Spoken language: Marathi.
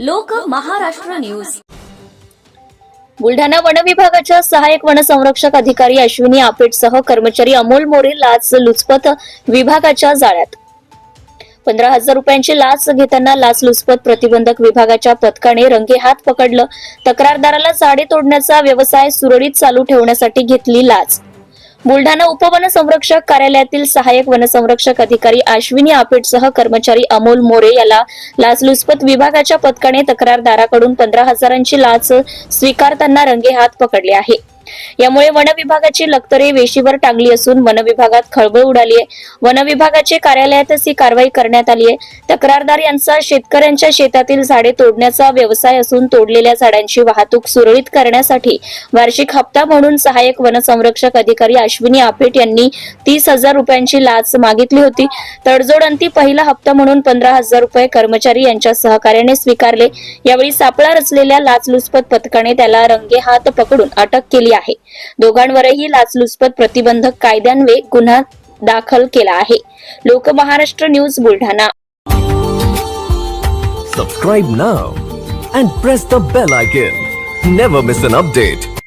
लोक महाराष्ट्र न्यूज. बुलढाणा वन विभागाच्या सहाय्यक वनसंरक्षक अधिकारी अश्विनी आपेटसह कर्मचारी अमोल मोरे लाच लुचपत विभागाच्या जाळ्यात. पंधरा हजार रुपयांची लाच घेताना लाच लुचपत प्रतिबंधक विभागाच्या पथकाने रंगेहात पकडलं. तक्रारदाराला साडे तोडण्याचा व्यवसाय सुरळीत चालू ठेवण्यासाठी घेतली लाच. बुलढाणा उपवन संरक्षक कार्यालयातील सहाय्यक वनसंरक्षक अधिकारी अश्विनी आपेटसह कर्मचारी अमोल मोरे याला लाचलुचपत विभागाच्या पथकाने तक्रारदाराकडून पंधरा हजारांची लाच स्वीकारताना रंगेहात पकडले आहे. यामुळे वन विभागाची लक्तरे वेशीवर टांगली असून वन विभागात खळबळ उडाली आहे. वन विभागाचे कार्यालयातच ही कारवाई करण्यात आली आहे. तक्रारदार यांचा शेतकऱ्यांच्या शेतातील झाडे तोडण्याचा व्यवसाय असून तोडलेल्या झाडांची वाहतूक सुरळीत करण्यासाठी वार्षिक हप्ता म्हणून सहाय्यक वनसंरक्षक अधिकारी अश्विनी आपेट यांनी तीस हजार रुपयांची लाच मागितली होती. तडजोड अंती पहिला हप्ता म्हणून पंधरा हजार रुपये कर्मचारी यांच्या सहकार्याने स्वीकारले. यावेळी सापळा रचलेल्या लाचलुचपत पथकाने त्याला रंगे हात पकडून अटक केली आहे. दोघांवरही लाचलुचपत प्रतिबंधक कायद्यान्वये गुन्हा दाखल केला आहे. लोक Maharashtra news Buldhana. Subscribe now and press the bell icon never miss an update